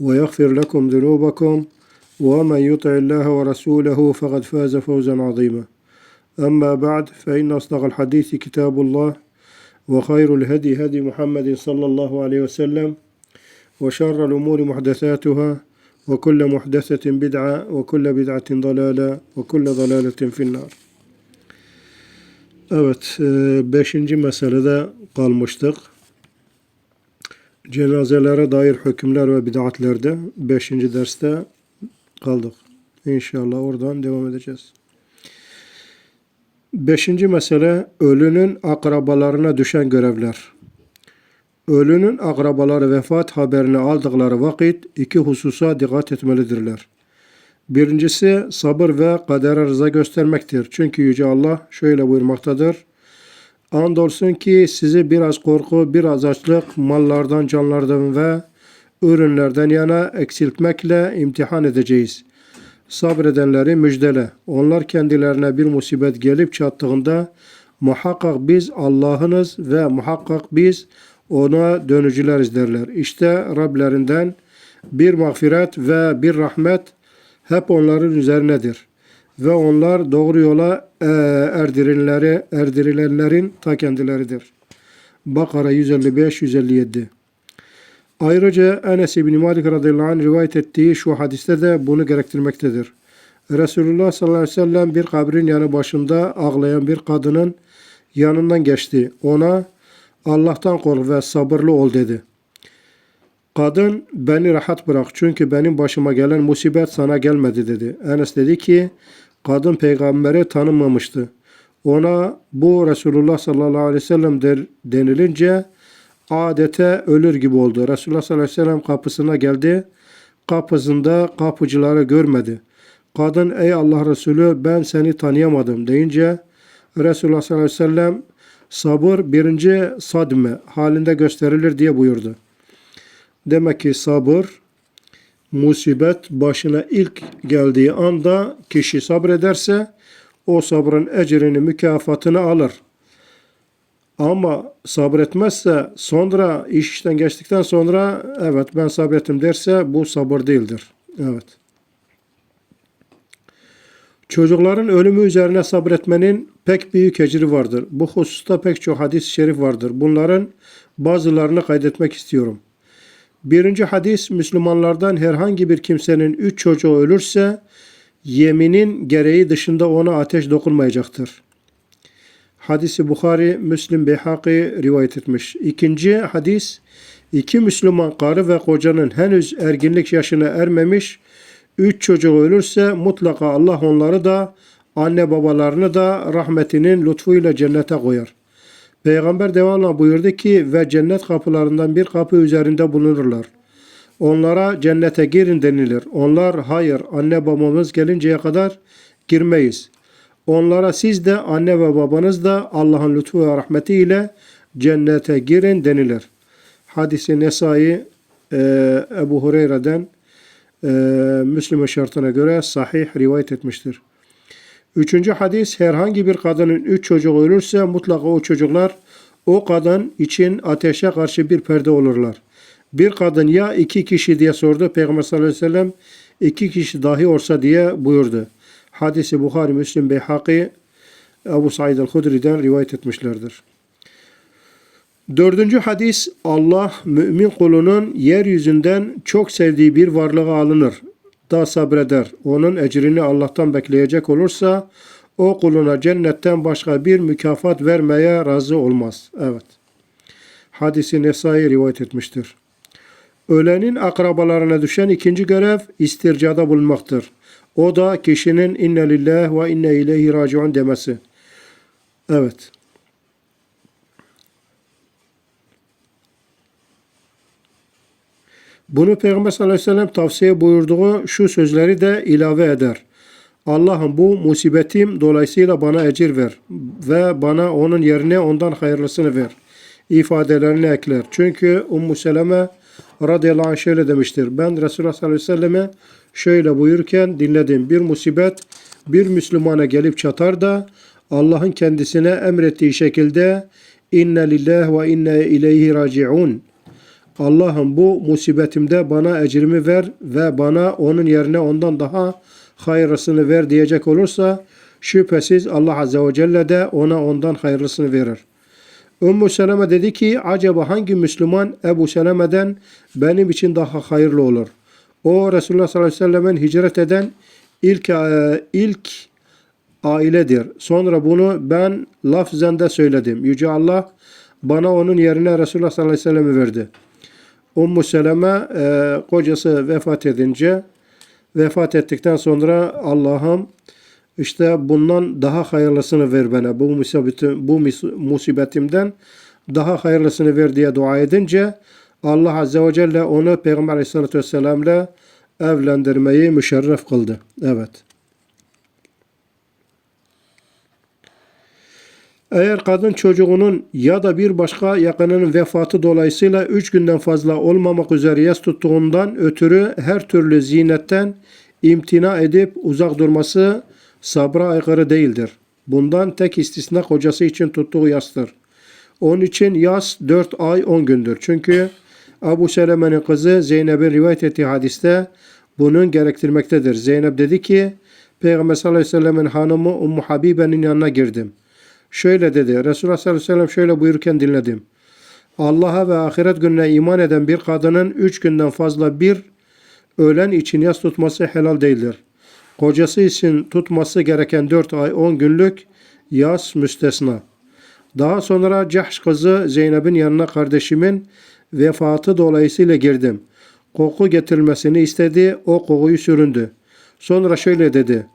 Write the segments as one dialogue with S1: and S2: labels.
S1: ويغفر لكم ذنوبكم ومن يطع الله ورسوله فقد فاز فوزا عظيما أما بعد فإن أصدق الحديث كتاب الله وخير الهدي هدي محمد صلى الله عليه وسلم وشر الأمور محدثاتها وكل محدثة بدعة وكل بدعة ضلالة وكل ضلالة في النار Evet, e, beşinci meselede kalmıştık. Cenazelere dair hükümler ve bid'atlerde beşinci derste kaldık. İnşallah oradan devam edeceğiz. Beşinci mesele ölünün akrabalarına düşen görevler. Ölünün akrabaları vefat haberini aldıkları vakit iki hususa dikkat etmelidirler. Birincisi sabır ve kadere rıza göstermektir. Çünkü Yüce Allah şöyle buyurmaktadır. Andolsun ki sizi biraz korku, biraz açlık, mallardan, canlardan ve ürünlerden yana eksiltmekle imtihan edeceğiz. Sabredenleri müjdele. Onlar kendilerine bir musibet gelip çattığında muhakkak biz Allah'ınız ve muhakkak biz ona dönücüleriz derler. İşte Rablerinden bir mağfiret ve bir rahmet hep onların üzerinedir. Ve onlar doğru yola e, erdirilenleri, erdirilenlerin ta kendileridir. Bakara 155-157 Ayrıca Enes İbni Malik radıyallahu anh rivayet ettiği şu hadiste de bunu gerektirmektedir. Resulullah sallallahu aleyhi ve sellem bir kabrin yanı başında ağlayan bir kadının yanından geçti. Ona Allah'tan kork ve sabırlı ol dedi. Kadın beni rahat bırak çünkü benim başıma gelen musibet sana gelmedi dedi. Enes dedi ki kadın peygamberi tanımamıştı. Ona bu Resulullah sallallahu aleyhi ve sellem der, denilince adete ölür gibi oldu. Resulullah sallallahu aleyhi ve sellem kapısına geldi. Kapısında kapıcıları görmedi. Kadın ey Allah Resulü ben seni tanıyamadım deyince Resulullah sallallahu aleyhi ve sellem sabır birinci sadme halinde gösterilir diye buyurdu. Demek ki sabır musibet başına ilk geldiği anda kişi sabrederse o sabrın ecrini mükafatını alır. Ama sabretmezse sonra iş işten geçtikten sonra evet ben sabrettim derse bu sabır değildir. Evet. Çocukların ölümü üzerine sabretmenin pek büyük ecri vardır. Bu hususta pek çok hadis-i şerif vardır. Bunların bazılarını kaydetmek istiyorum. Birinci hadis Müslümanlardan herhangi bir kimsenin üç çocuğu ölürse yeminin gereği dışında ona ateş dokunmayacaktır. Hadisi Bukhari, Müslim Beyhaki rivayet etmiş. İkinci hadis iki Müslüman karı ve kocanın henüz erginlik yaşına ermemiş üç çocuğu ölürse mutlaka Allah onları da anne babalarını da rahmetinin lütfuyla cennete koyar. Peygamber devamla buyurdu ki ve cennet kapılarından bir kapı üzerinde bulunurlar. Onlara cennete girin denilir. Onlar hayır anne babamız gelinceye kadar girmeyiz. Onlara siz de anne ve babanız da Allah'ın lütfu ve rahmetiyle cennete girin denilir. Hadisi Nesai e, Ebu Hureyre'den e, şartına göre sahih rivayet etmiştir. Üçüncü hadis herhangi bir kadının üç çocuğu ölürse mutlaka o çocuklar o kadın için ateşe karşı bir perde olurlar. Bir kadın ya iki kişi diye sordu. Peygamber sallallahu aleyhi ve sellem iki kişi dahi olsa diye buyurdu. Hadisi Bukhari, Müslim, Beyhaki, Ebu Said el-Hudri'den rivayet etmişlerdir. Dördüncü hadis Allah mümin kulunun yeryüzünden çok sevdiği bir varlığa alınır. Da sabreder. Onun ecrini Allah'tan bekleyecek olursa o kuluna cennetten başka bir mükafat vermeye razı olmaz. Evet. Hadisi Nesai rivayet etmiştir. Ölenin akrabalarına düşen ikinci görev istircada bulunmaktır. O da kişinin inne lillah ve inne ileyhi raciun demesi. Evet. Bunu Peygamber sallallahu aleyhi ve sellem tavsiye buyurduğu şu sözleri de ilave eder. Allah'ım bu musibetim dolayısıyla bana ecir ver ve bana onun yerine ondan hayırlısını ver ifadelerini ekler. Çünkü Ummu Seleme radıyallahu anh şöyle demiştir. Ben Resulullah sallallahu aleyhi ve selleme şöyle buyurken dinledim. Bir musibet bir Müslümana gelip çatar da Allah'ın kendisine emrettiği şekilde inne lillah ve inne ileyhi raciun. Allah'ım bu musibetimde bana ecrimi ver ve bana onun yerine ondan daha hayırlısını ver diyecek olursa şüphesiz Allah Azze ve Celle de ona ondan hayırlısını verir. Ümmü Seleme dedi ki acaba hangi Müslüman Ebu Seleme'den benim için daha hayırlı olur? O Resulullah sallallahu aleyhi ve sellem'in hicret eden ilk e, ilk ailedir. Sonra bunu ben lafzen de söyledim. Yüce Allah bana onun yerine Resulullah sallallahu aleyhi ve sellem'i verdi. Ummu Seleme e, kocası vefat edince vefat ettikten sonra Allah'ım işte bundan daha hayırlısını ver bana. Bu musibetim, bu musibetimden daha hayırlısını ver diye dua edince Allah Azze ve Celle onu Peygamber Aleyhisselatü Vesselam'la evlendirmeyi müşerref kıldı. Evet. Eğer kadın çocuğunun ya da bir başka yakınının vefatı dolayısıyla üç günden fazla olmamak üzere yas tuttuğundan ötürü her türlü zinetten imtina edip uzak durması sabra aykırı değildir. Bundan tek istisna kocası için tuttuğu yastır. Onun için yas 4 ay 10 gündür. Çünkü Abu Seleme'nin kızı Zeynep'in rivayet ettiği hadiste bunun gerektirmektedir. Zeynep dedi ki Peygamber sallallahu aleyhi ve sellem'in hanımı Ummu Habibe'nin yanına girdim. Şöyle dedi. Resulullah sallallahu aleyhi ve sellem şöyle buyurken dinledim. Allah'a ve ahiret gününe iman eden bir kadının üç günden fazla bir öğlen için yas tutması helal değildir. Kocası için tutması gereken 4 ay 10 günlük yas müstesna. Daha sonra Cahş kızı Zeynep'in yanına kardeşimin vefatı dolayısıyla girdim. Koku getirilmesini istedi, o kokuyu süründü. Sonra şöyle dedi.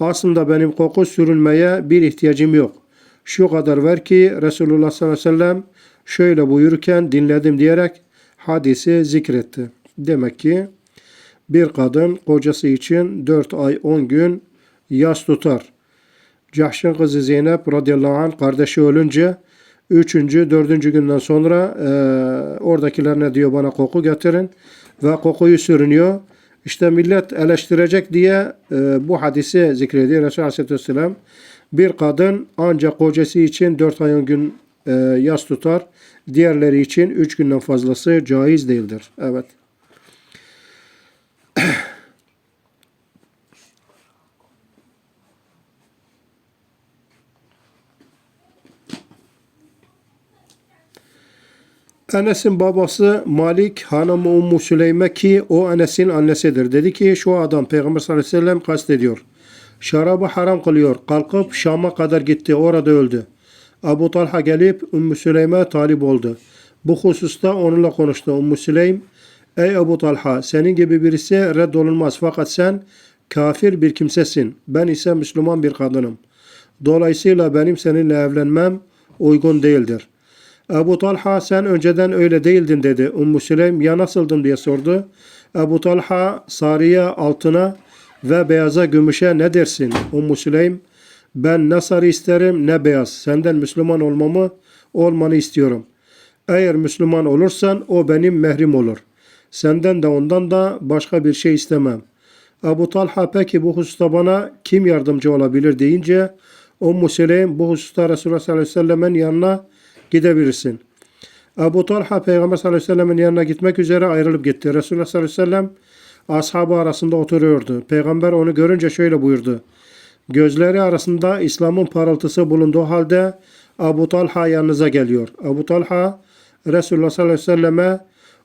S1: Aslında benim koku sürünmeye bir ihtiyacım yok. Şu kadar ver ki Resulullah sallallahu aleyhi ve sellem şöyle buyururken dinledim diyerek hadisi zikretti. Demek ki bir kadın kocası için 4 ay 10 gün yas tutar. Cahş'ın kızı Zeynep radıyallahu anh kardeşi ölünce 3. 4. günden sonra e, oradakilerine diyor bana koku getirin ve kokuyu sürünüyor. İşte millet eleştirecek diye e, bu hadisi zikrediyor Resulü Aleyhisselatü Vesselam. Bir kadın ancak kocası için 4 ay 10 gün e, yas tutar. Diğerleri için 3 günden fazlası caiz değildir. Evet. Enes'in babası Malik hanımı Ummu Süleyme ki o Enes'in annesidir. Dedi ki şu adam Peygamber sallallahu aleyhi ve sellem kastediyor. Şarabı haram kılıyor. Kalkıp Şam'a kadar gitti. Orada öldü. Abu Talha gelip Ümmü Süleyme talip oldu. Bu hususta onunla konuştu. Ümmü Süleym Ey Abu Talha senin gibi birisi reddolunmaz fakat sen kafir bir kimsesin. Ben ise Müslüman bir kadınım. Dolayısıyla benim seninle evlenmem uygun değildir. Ebu Talha sen önceden öyle değildin dedi. Ümmü Süleym ya nasıldım diye sordu. Ebu Talha sarıya altına ve beyaza gümüşe ne dersin? Ümmü Süleym ben ne sarı isterim ne beyaz. Senden Müslüman olmamı olmanı istiyorum. Eğer Müslüman olursan o benim mehrim olur. Senden de ondan da başka bir şey istemem. Ebu Talha peki bu hususta bana kim yardımcı olabilir deyince Ümmü Süleym bu hususta Resulullah sallallahu aleyhi ve sellemin yanına gidebilirsin. Ebu Talha Peygamber sallallahu aleyhi ve sellemin yanına gitmek üzere ayrılıp gitti. Resulullah sallallahu aleyhi ve sellem ashabı arasında oturuyordu. Peygamber onu görünce şöyle buyurdu. Gözleri arasında İslam'ın parıltısı bulunduğu halde Ebu Talha yanınıza geliyor. Ebu Talha Resulullah sallallahu aleyhi ve selleme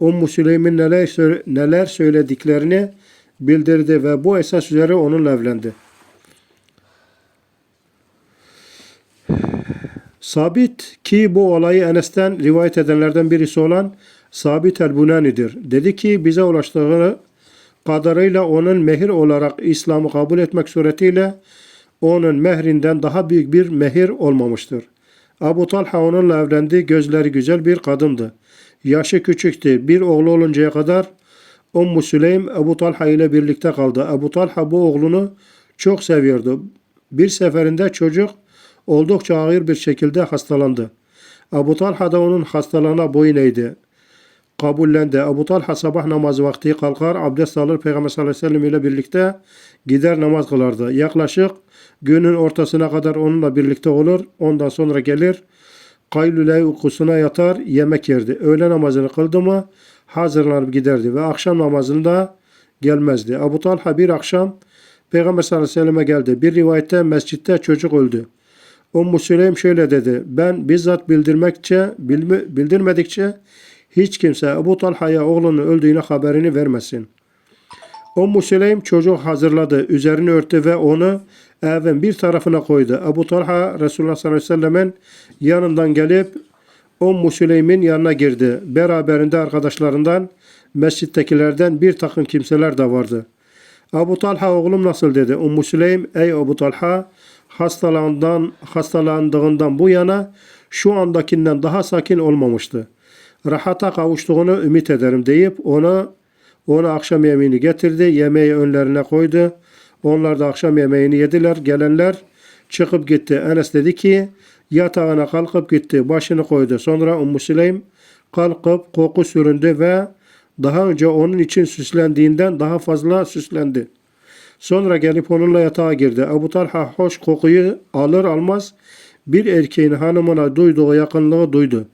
S1: Ummu Süleym'in neler, neler söylediklerini bildirdi ve bu esas üzere onunla evlendi. Sabit ki bu olayı Enes'ten rivayet edenlerden birisi olan Sabit el-Bunani'dir. Dedi ki bize ulaştığı kadarıyla onun mehir olarak İslam'ı kabul etmek suretiyle onun mehrinden daha büyük bir mehir olmamıştır. Abu Talha onunla evlendi. Gözleri güzel bir kadındı. Yaşı küçüktü. Bir oğlu oluncaya kadar Ummu Süleym Ebu Talha ile birlikte kaldı. Ebu Talha bu oğlunu çok seviyordu. Bir seferinde çocuk oldukça ağır bir şekilde hastalandı. Ebu Talha da onun hastalığına boyun eğdi. Kabullendi. Ebu Talha sabah namazı vakti kalkar, abdest alır, Peygamber sallallahu aleyhi ve sellem ile birlikte gider namaz kılardı. Yaklaşık günün ortasına kadar onunla birlikte olur. Ondan sonra gelir, kaylule uykusuna yatar, yemek yerdi. Öğle namazını kıldı mı hazırlanıp giderdi ve akşam namazında gelmezdi. Ebu Talha bir akşam Peygamber sallallahu aleyhi ve selleme geldi. Bir rivayette mescitte çocuk öldü. Ummu Süleym şöyle dedi. Ben bizzat bildirmekçe, bildirmedikçe hiç kimse Ebu Talha'ya oğlunun öldüğüne haberini vermesin. Ummu Süleym çocuğu hazırladı, üzerini örttü ve onu evin bir tarafına koydu. Ebu Talha Resulullah sallallahu aleyhi ve sellemin yanından gelip Ummu Süleym'in yanına girdi. Beraberinde arkadaşlarından, mescittekilerden bir takım kimseler de vardı. Ebu Talha oğlum nasıl dedi. Ummu Süleym ey Ebu Talha hastalandığından, hastalandığından bu yana şu andakinden daha sakin olmamıştı. Rahata kavuştuğunu ümit ederim deyip ona ona akşam yemeğini getirdi. Yemeği önlerine koydu. Onlar da akşam yemeğini yediler. Gelenler çıkıp gitti. Enes dedi ki yatağına kalkıp gitti. Başını koydu. Sonra Ummu Süleym kalkıp koku süründü ve daha önce onun için süslendiğinden daha fazla süslendi. Sonra gelip onunla yatağa girdi. Ebu Talha hoş kokuyu alır almaz bir erkeğin hanımına duyduğu yakınlığı duydu.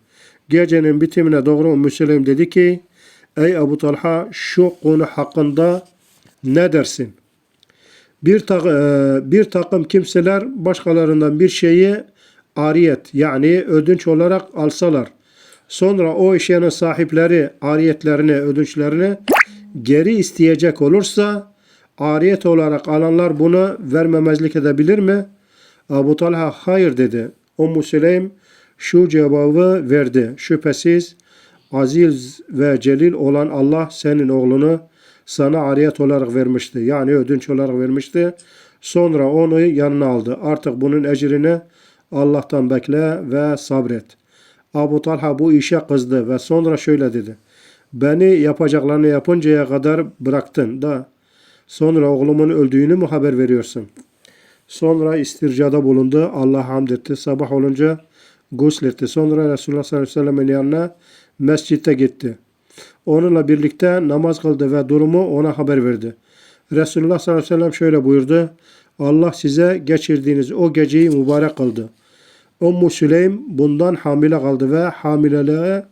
S1: Gecenin bitimine doğru Ümmü Süleym dedi ki Ey Ebu Talha şu konu hakkında ne dersin? Bir, ta- e, bir takım kimseler başkalarından bir şeyi ariyet yani ödünç olarak alsalar. Sonra o eşyanın sahipleri ariyetlerini, ödünçlerini geri isteyecek olursa ariyet olarak alanlar bunu vermemezlik edebilir mi? Abu Talha hayır dedi. Ummu Süleym şu cevabı verdi. Şüphesiz aziz ve celil olan Allah senin oğlunu sana ariyet olarak vermişti. Yani ödünç olarak vermişti. Sonra onu yanına aldı. Artık bunun ecrini Allah'tan bekle ve sabret. Abu Talha bu işe kızdı ve sonra şöyle dedi. Beni yapacaklarını yapıncaya kadar bıraktın da sonra oğlumun öldüğünü mü haber veriyorsun? Sonra istircada bulundu. Allah hamd etti. Sabah olunca gusletti. Sonra Resulullah sallallahu aleyhi ve sellem'in yanına mescitte gitti. Onunla birlikte namaz kıldı ve durumu ona haber verdi. Resulullah sallallahu aleyhi ve sellem şöyle buyurdu. Allah size geçirdiğiniz o geceyi mübarek kıldı. Ummu Süleym bundan hamile kaldı ve hamileliğe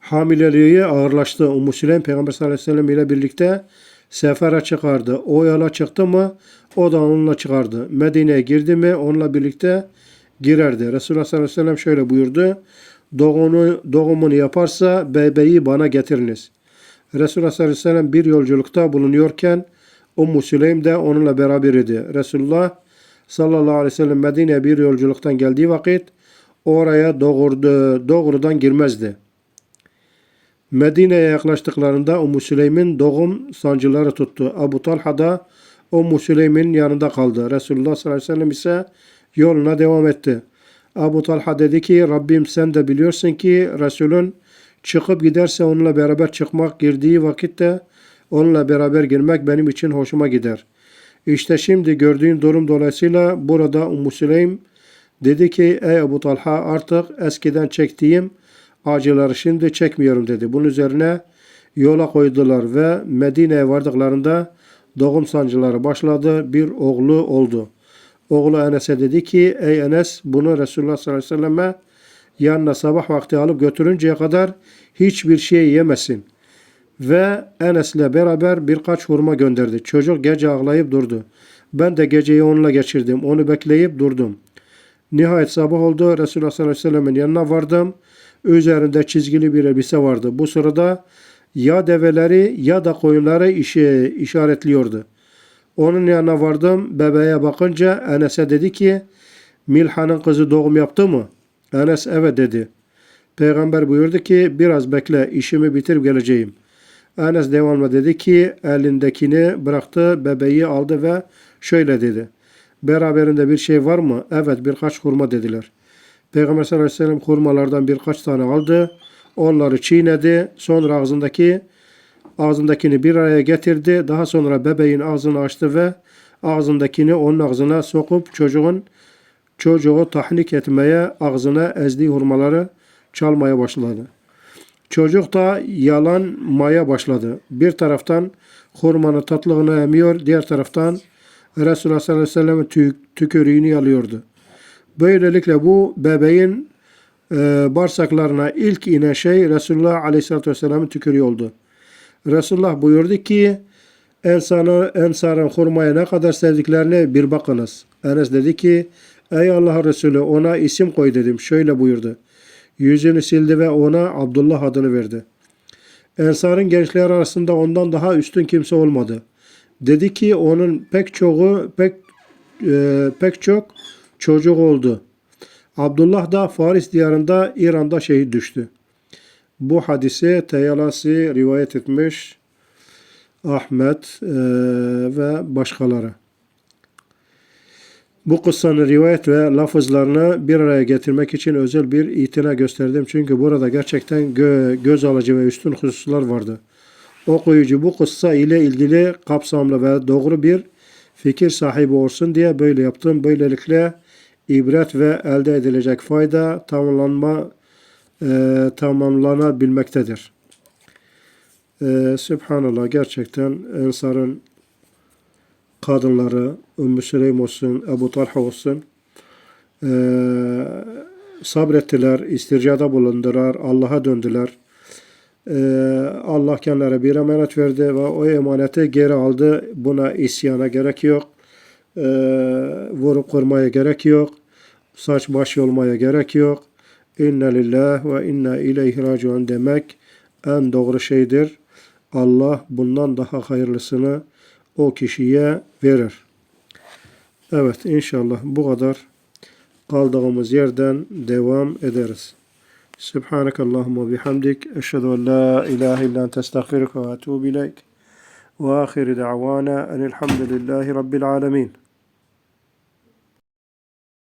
S1: hamileliği ağırlaştı. Ummu Süleym Peygamber sallallahu aleyhi ve sellem ile birlikte sefere çıkardı. O yola çıktı mı o da onunla çıkardı. Medine'ye girdi mi onunla birlikte girerdi. Resulullah sallallahu aleyhi ve sellem şöyle buyurdu. Doğumunu, doğumunu yaparsa bebeği bana getiriniz. Resulullah sallallahu aleyhi ve sellem bir yolculukta bulunuyorken Ummu Süleym de onunla beraber idi. Resulullah sallallahu aleyhi ve sellem Medine'ye bir yolculuktan geldiği vakit oraya doğurdu, doğrudan girmezdi. Medine'ye yaklaştıklarında Ummu Süleym'in doğum sancıları tuttu. Abu Talha da Ummu Süleym'in yanında kaldı. Resulullah sallallahu aleyhi ve sellem ise yoluna devam etti. Abu Talha dedi ki Rabbim sen de biliyorsun ki Resulün çıkıp giderse onunla beraber çıkmak girdiği vakitte onunla beraber girmek benim için hoşuma gider. İşte şimdi gördüğün durum dolayısıyla burada Ummu Süleym dedi ki ey Abu Talha artık eskiden çektiğim acıları şimdi çekmiyorum dedi. Bunun üzerine yola koydular ve Medine'ye vardıklarında doğum sancıları başladı. Bir oğlu oldu. Oğlu Enes'e dedi ki ey Enes bunu Resulullah sallallahu aleyhi ve selleme yanına sabah vakti alıp götürünceye kadar hiçbir şey yemesin. Ve Enes'le beraber birkaç hurma gönderdi. Çocuk gece ağlayıp durdu. Ben de geceyi onunla geçirdim. Onu bekleyip durdum. Nihayet sabah oldu. Resulullah sallallahu aleyhi ve sellemin yanına vardım. Üzerinde çizgili bir elbise vardı. Bu sırada ya develeri ya da koyunları işe işaretliyordu. Onun yanına vardım. Bebeğe bakınca Enes'e dedi ki Milha'nın kızı doğum yaptı mı? Enes evet dedi. Peygamber buyurdu ki biraz bekle işimi bitirip geleceğim. Enes devamla dedi ki elindekini bıraktı bebeği aldı ve şöyle dedi. Beraberinde bir şey var mı? Evet birkaç hurma dediler. Peygamber sallallahu aleyhi ve sellem hurmalardan birkaç tane aldı. Onları çiğnedi. Sonra ağzındaki ağzındakini bir araya getirdi. Daha sonra bebeğin ağzını açtı ve ağzındakini onun ağzına sokup çocuğun çocuğu tahnik etmeye ağzına ezdiği hurmaları çalmaya başladı. Çocuk da yalanmaya başladı. Bir taraftan hurmanın tatlılığını emiyor, diğer taraftan Resulullah sallallahu aleyhi ve sellem'in tü- tükürüğünü yalıyordu. Böylelikle bu bebeğin e, bağırsaklarına ilk inen şey Resulullah aleyhissalatü vesselam'ın tükürüğü oldu. Resulullah buyurdu ki Ensar'ın, Ensar'ın hurmayı ne kadar sevdiklerine bir bakınız. Enes dedi ki Ey Allah Resulü ona isim koy dedim. Şöyle buyurdu. Yüzünü sildi ve ona Abdullah adını verdi. Ensar'ın gençler arasında ondan daha üstün kimse olmadı. Dedi ki onun pek çoğu pek e, pek çok çocuk oldu. Abdullah da Faris diyarında İran'da şehit düştü. Bu hadisi Teyalasi rivayet etmiş Ahmet e, ve başkaları. Bu kıssanın rivayet ve lafızlarını bir araya getirmek için özel bir itina gösterdim. Çünkü burada gerçekten gö- göz alıcı ve üstün hususlar vardı. Okuyucu bu kıssa ile ilgili kapsamlı ve doğru bir fikir sahibi olsun diye böyle yaptım. Böylelikle ibret ve elde edilecek fayda tamamlanma e, tamamlanabilmektedir. E, Sübhanallah gerçekten Ensar'ın kadınları Ümmü Süleym olsun, Ebu Talha olsun e, sabrettiler, istircada bulundular, Allah'a döndüler. E, Allah kendilerine bir emanet verdi ve o emaneti geri aldı. Buna isyana gerek yok. E, vurup kırmaya gerek yok. Saç baş yolmaya gerek yok. İnna lillah ve inna ileyhi raciun demek en doğru şeydir. Allah bundan daha hayırlısını o kişiye verir. Evet inşallah bu kadar kaldığımız yerden devam ederiz. Subhaneke Allahumma bihamdik. Eşhedü en la ilahe illa ente estağfiruke ve etûbü ileyk. Ve ahiri da'vana enilhamdülillahi rabbil alemin.